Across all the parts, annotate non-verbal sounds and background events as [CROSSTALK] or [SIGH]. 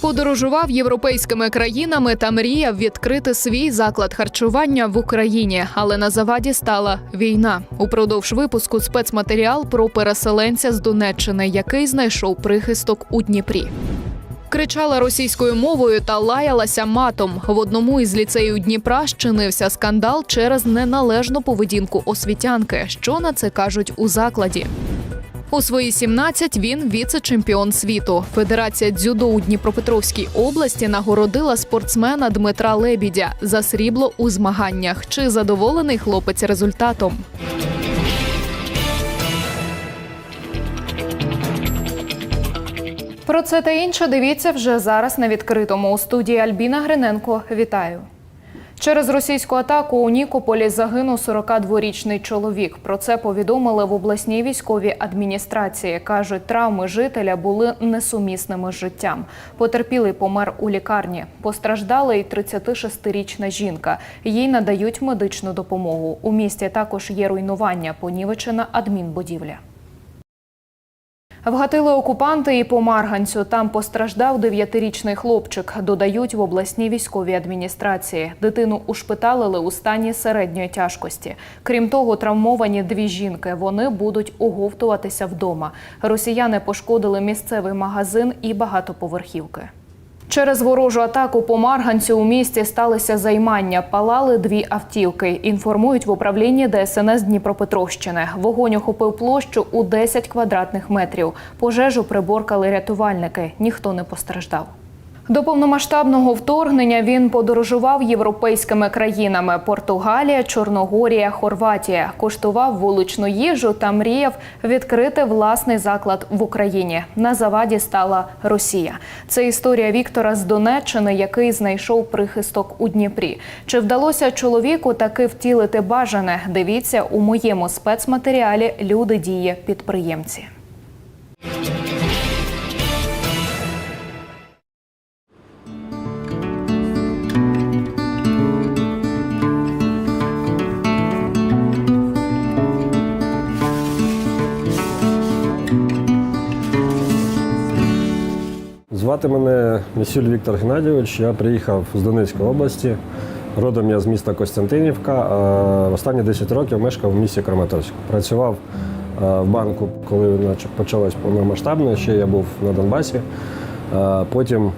Подорожував європейськими країнами та мріяв відкрити свій заклад харчування в Україні, але на заваді стала війна. Упродовж випуску спецматеріал про переселенця з Донеччини, який знайшов прихисток у Дніпрі. Кричала російською мовою та лаялася матом. В одному із ліцеїв Дніпра щинився скандал через неналежну поведінку освітянки. Що на це кажуть у закладі? У свої 17 він віце-чемпіон світу. Федерація дзюдо у Дніпропетровській області нагородила спортсмена Дмитра Лебідя за срібло у змаганнях. Чи задоволений хлопець результатом? Про це та інше дивіться вже зараз на відкритому у студії Альбіна Гриненко. Вітаю. Через російську атаку у Нікополі загинув 42-річний чоловік. Про це повідомили в обласній військовій адміністрації. кажуть, травми жителя були несумісними з життям. Потерпілий помер у лікарні. Постраждала й 36-річна жінка. Їй надають медичну допомогу. У місті також є руйнування, понівечена адмінбудівля. Вгатили окупанти і по Марганцю. Там постраждав дев'ятирічний хлопчик. Додають в обласній військовій адміністрації. Дитину ушпиталили у стані середньої тяжкості. Крім того, травмовані дві жінки. Вони будуть оговтуватися вдома. Росіяни пошкодили місцевий магазин і багатоповерхівки. Через ворожу атаку по Марганцю у місті сталися займання. Палали дві автівки. Інформують в управлінні ДСНС Дніпропетровщини. Вогонь охопив площу у 10 квадратних метрів. Пожежу приборкали рятувальники. Ніхто не постраждав. До повномасштабного вторгнення він подорожував європейськими країнами: Португалія, Чорногорія, Хорватія. Коштував вуличну їжу та мріяв відкрити власний заклад в Україні. На заваді стала Росія. Це історія Віктора з Донеччини, який знайшов прихисток у Дніпрі. Чи вдалося чоловіку таки втілити бажане? Дивіться у моєму спецматеріалі Люди дії підприємці. Звати мене Місюль Віктор Геннадійович. Я приїхав з Донецької області. Родом я з міста Костянтинівка. а Останні 10 років мешкав в місті Краматорськ. Працював е, в банку, коли почалось повномасштабно. Ще я був на Донбасі. Е, Потім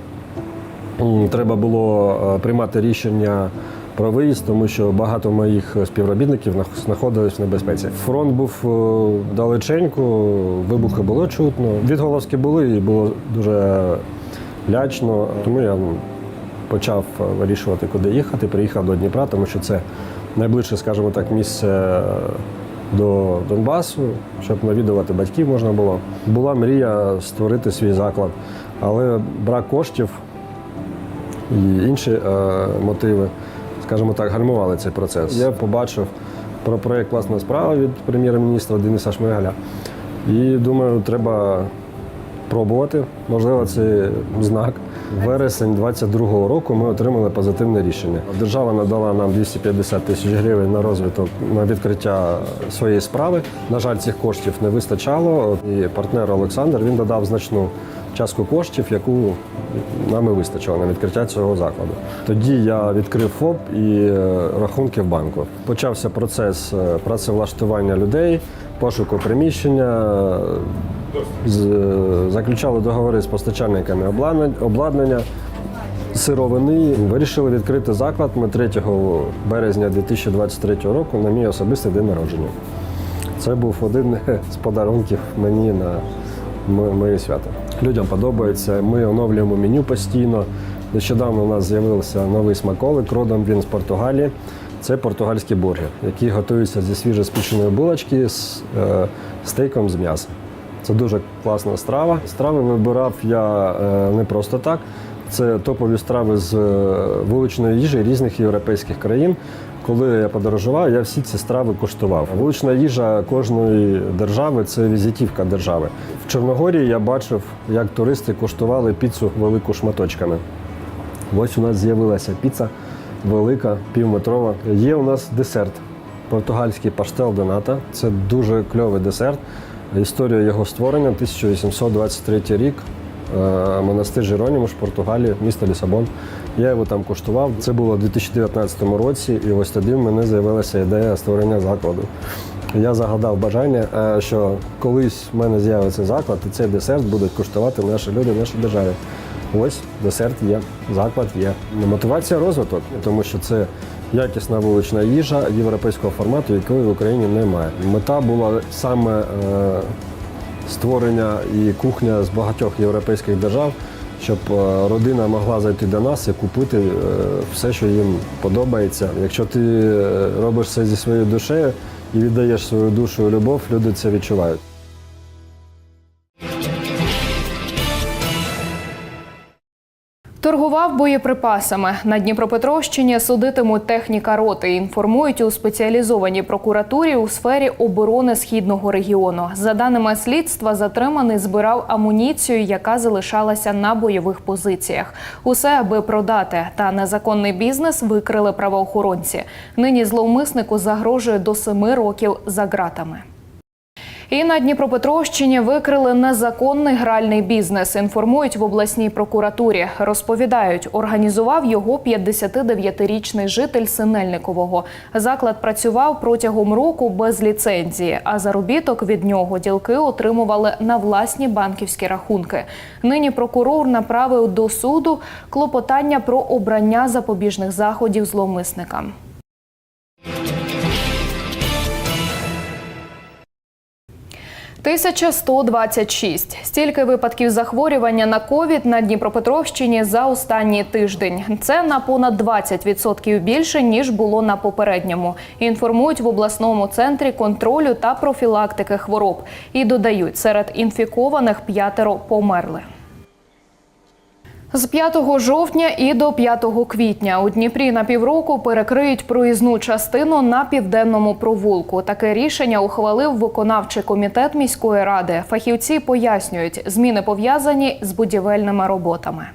треба було е, приймати рішення про виїзд, тому що багато моїх співробітників нах- знаходились в небезпеці. Фронт був далеченько, вибухи було чутно. Відголоски були і було дуже лячно. Тому я почав вирішувати, куди їхати. Приїхав до Дніпра, тому що це найближче, скажімо так, місце е, до Донбасу, щоб навідувати батьків можна було. Була мрія створити свій заклад, але брак коштів і інші е, мотиви, скажімо так, гальмували цей процес. Я побачив про проєкт Класна справа від прем'єр-міністра Дениса Шмигаля. І думаю, треба пробувати. Можливо, це знак. Вересень 22-го року ми отримали позитивне рішення. Держава надала нам 250 тисяч гривень на розвиток на відкриття своєї справи. На жаль, цих коштів не вистачало. І партнер Олександр він додав значну частку коштів, яку нам і вистачило на відкриття цього закладу. Тоді я відкрив ФОП і е, рахунки в банку. Почався процес е, працевлаштування людей, пошуку приміщення. Заключали договори з постачальниками обладнання, сировини. Вирішили відкрити заклад. Ми 3 березня 2023 року на мій особистий день народження. Це був один з подарунків мені на моє свято. Людям подобається. Ми оновлюємо меню постійно. Нещодавно у нас з'явився новий смаколик, родом він з Португалії. Це португальський бургер, який готується зі свіжоспіченої булочки з е, стейком з м'яса. Це дуже класна страва. Страви вибирав я е, не просто так. Це топові страви з е, вуличної їжі різних європейських країн. Коли я подорожував, я всі ці страви куштував. Вулична їжа кожної держави це візитівка держави. В Чорногорії я бачив, як туристи куштували піцу велику шматочками. Ось у нас з'явилася піца велика, півметрова. Є у нас десерт. Португальський паштел Доната. Це дуже кльовий десерт. Історія його створення 1823 рік. е, монастир Жеронімуш в Португалії, місто Лісабон. Я його там куштував. Це було у 2019 році, і ось тоді в мене з'явилася ідея створення закладу. Я загадав бажання, е, що колись в мене з'явиться заклад, і цей десерт будуть куштувати наші люди, в нашій державі. Ось десерт є, заклад є. Мотивація розвиток, тому що це якісна вулична їжа європейського формату, якої в Україні немає. Мета була саме е, створення і кухня з багатьох європейських держав, щоб е, родина могла зайти до нас і купити е, все, що їм подобається. Якщо ти робиш це зі своєю душею і віддаєш свою душу і любов, люди це відчувають. Торгував боєприпасами. На Дніпропетровщині судитимуть техніка роти. Інформують у спеціалізованій прокуратурі у сфері оборони східного регіону. За даними слідства, затриманий збирав амуніцію, яка залишалася на бойових позиціях. Усе аби продати. Та незаконний бізнес викрили правоохоронці. Нині зловмиснику загрожує до семи років за ґратами. І на Дніпропетровщині викрили незаконний гральний бізнес. Інформують в обласній прокуратурі. Розповідають, організував його 59-річний житель Синельникового. Заклад працював протягом року без ліцензії, а заробіток від нього ділки отримували на власні банківські рахунки. Нині прокурор направив до суду клопотання про обрання запобіжних заходів зловмисникам. Тисяча 126. Стільки випадків захворювання на ковід на Дніпропетровщині за останній тиждень. Це на понад 20% більше ніж було на попередньому. Інформують в обласному центрі контролю та профілактики хвороб. І додають, серед інфікованих п'ятеро померли. З 5 жовтня і до 5 квітня у Дніпрі на півроку перекриють проїзну частину на південному провулку. Таке рішення ухвалив виконавчий комітет міської ради. Фахівці пояснюють, зміни пов'язані з будівельними роботами.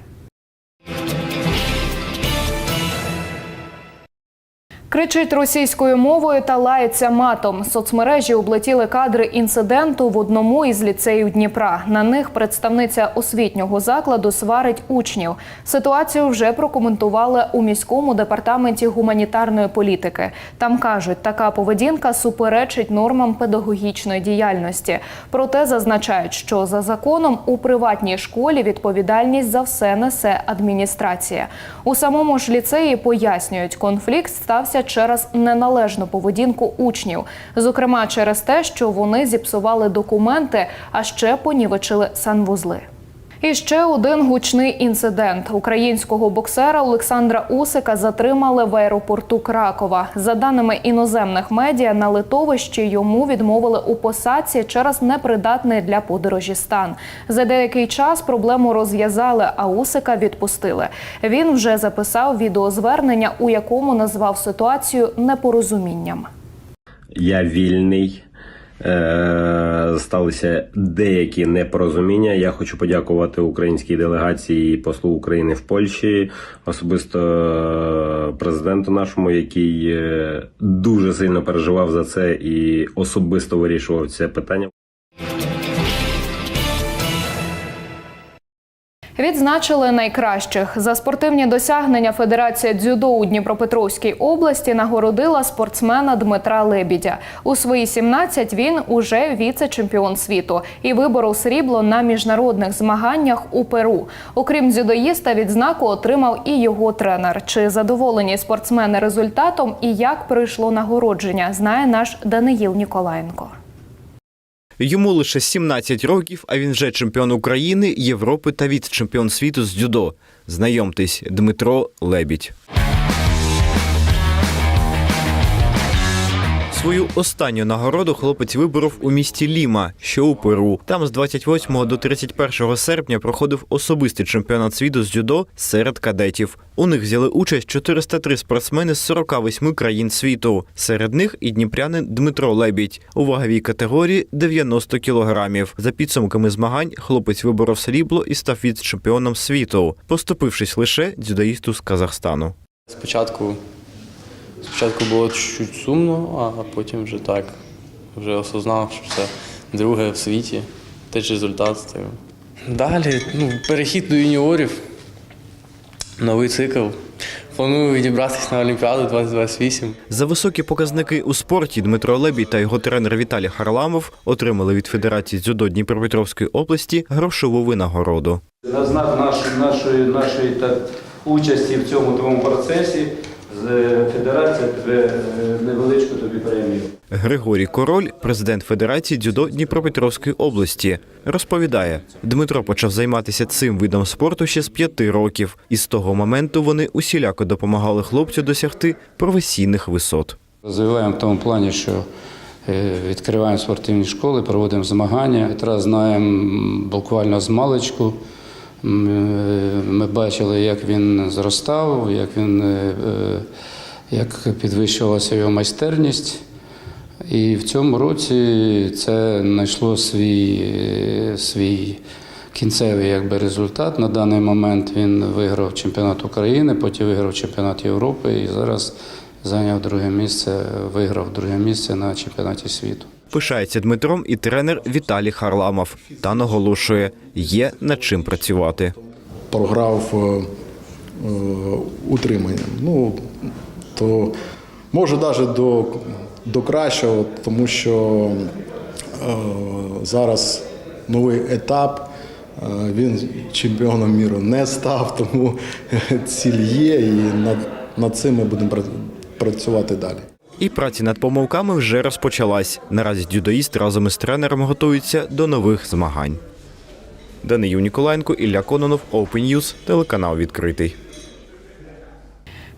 Кричить російською мовою та лається матом. Соцмережі облетіли кадри інциденту в одному із ліцеїв Дніпра. На них представниця освітнього закладу сварить учнів. Ситуацію вже прокоментували у міському департаменті гуманітарної політики. Там кажуть, така поведінка суперечить нормам педагогічної діяльності. Проте зазначають, що за законом у приватній школі відповідальність за все несе адміністрація. У самому ж ліцеї пояснюють, конфлікт стався через неналежну поведінку учнів, зокрема через те, що вони зіпсували документи, а ще понівечили санвузли. І ще один гучний інцидент. Українського боксера Олександра Усика затримали в аеропорту Кракова. За даними іноземних медіа, на литовищі йому відмовили у посадці через непридатний для подорожі стан. За деякий час проблему розв'язали, а Усика відпустили. Він вже записав відеозвернення, у якому назвав ситуацію непорозумінням. Я вільний. Е, Сталися деякі непорозуміння. Я хочу подякувати українській делегації послу України в Польщі, особисто е, президенту нашому, який е, дуже сильно переживав за це і особисто вирішував це питання. Відзначили найкращих за спортивні досягнення Федерація дзюдо у Дніпропетровській області нагородила спортсмена Дмитра Лебідя. У свої 17 він уже віце-чемпіон світу і виборов срібло на міжнародних змаганнях у Перу. Окрім дзюдоїста, відзнаку отримав і його тренер. Чи задоволені спортсмени результатом і як пройшло нагородження, знає наш Даниїл Ніколаєнко. Йому лише 17 років, а він вже чемпіон України, Європи та віце-чемпіон світу з дзюдо. Знайомтесь, Дмитро Лебідь. Свою останню нагороду хлопець виборов у місті Ліма, що у Перу. Там з 28 до 31 серпня проходив особистий чемпіонат світу з дзюдо серед кадетів. У них взяли участь 403 спортсмени з 48 країн світу. Серед них і дніпрянин Дмитро Лебідь у ваговій категорії 90 кілограмів. За підсумками змагань хлопець виборов срібло і став віце-чемпіоном світу, поступившись лише дзюдоїсту з Казахстану. Спочатку, спочатку було чуть сумно, а потім вже так. Вже осознав, що це друге в світі. Теж результат. Так. Далі ну, перехід до юніорів, новий цикл. Планую відібратися на Олімпіаду 2028. За високі показники у спорті Дмитро Лебідь та його тренер Віталій Харламов отримали від Федерації дзюдо Дніпропетровської області грошову винагороду. На знак нашої, нашої, нашої та, участі в цьому твоєму процесі тебе невеличку тобі премію. Григорій Король, президент Федерації дзюдо Дніпропетровської області, розповідає, Дмитро почав займатися цим видом спорту ще з п'яти років, і з того моменту вони усіляко допомагали хлопцю досягти професійних висот. Розвиваємо в тому плані, що е, відкриваємо спортивні школи, проводимо змагання. Петра знаємо буквально з маличку. Е, Ми бачили, як він зростав, як він е, як підвищувалася його майстерність. І в цьому році це знайшло свій, свій кінцевий якби, результат. На даний момент він виграв чемпіонат України, потім виграв чемпіонат Європи і зараз зайняв друге місце, виграв друге місце на чемпіонаті світу. Пишається Дмитром і тренер Віталій Харламов та наголошує, є над чим працювати. програв е, е, утриманням. Ну, то може навіть до, до кращого, тому що е, зараз новий етап. Е, Він чемпіоном міру не став, [LAUGHS] тому ціль є, і над, над цим ми будемо працювати далі. І праця над помилками вже розпочалась. Наразі дюдоїст разом із тренером готується до нових змагань. Данию Ніколаєнко, Ілля Кононов, Open News, телеканал відкритий.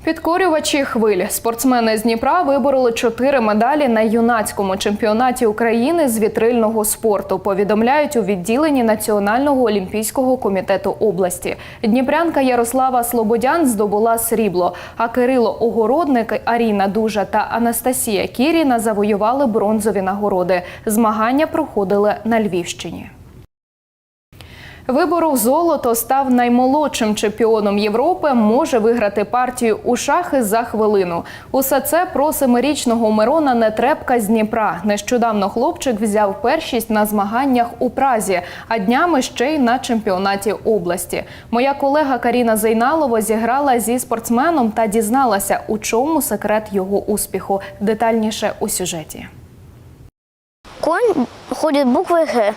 Підкорювачі хвиль спортсмени з Дніпра вибороли чотири медалі на юнацькому чемпіонаті України з вітрильного спорту. Повідомляють у відділенні Національного олімпійського комітету області. Дніпрянка Ярослава Слободян здобула срібло. А Кирило Огородник, Аріна Дужа та Анастасія Кіріна завоювали бронзові нагороди. Змагання проходили на Львівщині. Виборов золото став наймолодшим чемпіоном Європи. Може виграти партію у шахи за хвилину. Усе це про семирічного Мирона Нетребка з Дніпра. Нещодавно хлопчик взяв першість на змаганнях у Празі, а днями ще й на чемпіонаті області. Моя колега Каріна Зейналова зіграла зі спортсменом та дізналася, у чому секрет його успіху. Детальніше у сюжеті. Конь ходит буквой Г.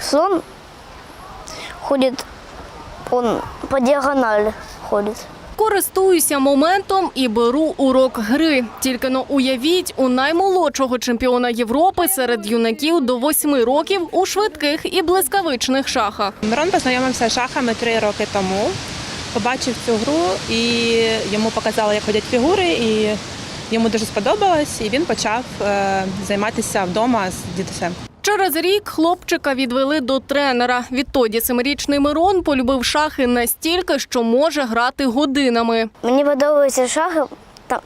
Слон ходит, он по диагонали ходит. Користуюся моментом і беру урок гри. Тільки но уявіть у наймолодшого чемпіона Європи серед юнаків до восьми років у швидких і блискавичних шахах. Мирон познайомився з шахами три роки тому. Побачив цю гру і йому показали, як ходять фігури, і йому дуже сподобалось, і він почав е, займатися вдома з дідусем. Через рік хлопчика відвели до тренера. Відтоді семирічний Мирон полюбив шахи настільки, що може грати годинами. Мені подобаються шахи,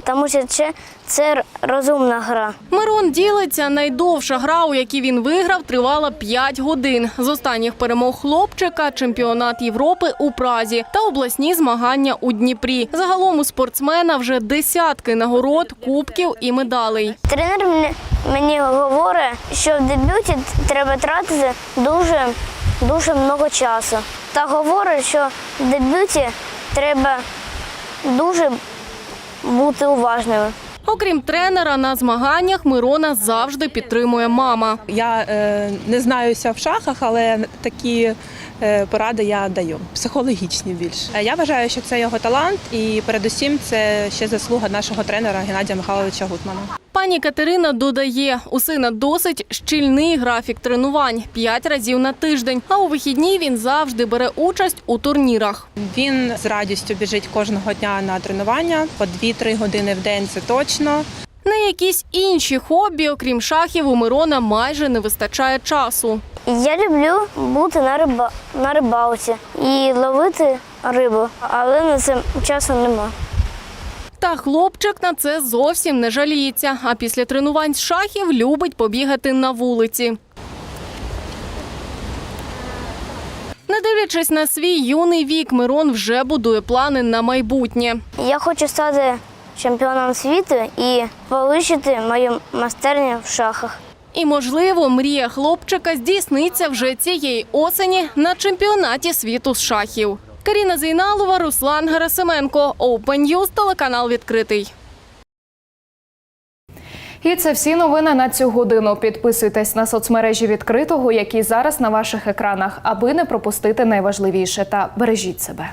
тому що це, це розумна гра. Мирон ділиться, найдовша гра, у якій він виграв, тривала 5 годин. З останніх перемог хлопчика чемпіонат Європи у Празі та обласні змагання у Дніпрі. Загалом у спортсмена вже десятки нагород, кубків і медалей. Тренер мені, мені говорить, що в дебюті треба тратити дуже, дуже много часу. Та говорить, що в дебюті треба дуже бути уважними. Окрім тренера, на змаганнях Мирона завжди підтримує мама. Я е, не знаюся в шахах, але такі е, поради я даю, психологічні більше. Е, Я вважаю, що це його талант, і передусім це ще заслуга нашого тренера Геннадія Михайловича Гутмана. Пані Катерина додає, у сина досить щільний графік тренувань п'ять разів на тиждень. А у вихідні він завжди бере участь у турнірах. Він з радістю біжить кожного дня на тренування по 2-3 години в день. Це точно. На якісь інші хобі, окрім шахів, у Мирона майже не вистачає часу. Я люблю бути на, риба, на рибалці і ловити рибу, але на це часу нема. Та хлопчик на це зовсім не жаліється. А після тренувань з шахів любить побігати на вулиці. Не дивлячись на свій юний вік, Мирон вже будує плани на майбутнє. Я хочу стати чемпіоном світу і повищити мою майстерню в шахах. І, можливо, мрія хлопчика здійсниться вже цієї осені на чемпіонаті світу з шахів. Каріна Зейналова, Руслан Герасименко, Open News, телеканал відкритий. І це всі новини на цю годину. Підписуйтесь на соцмережі відкритого, які зараз на ваших екранах, аби не пропустити найважливіше та бережіть себе.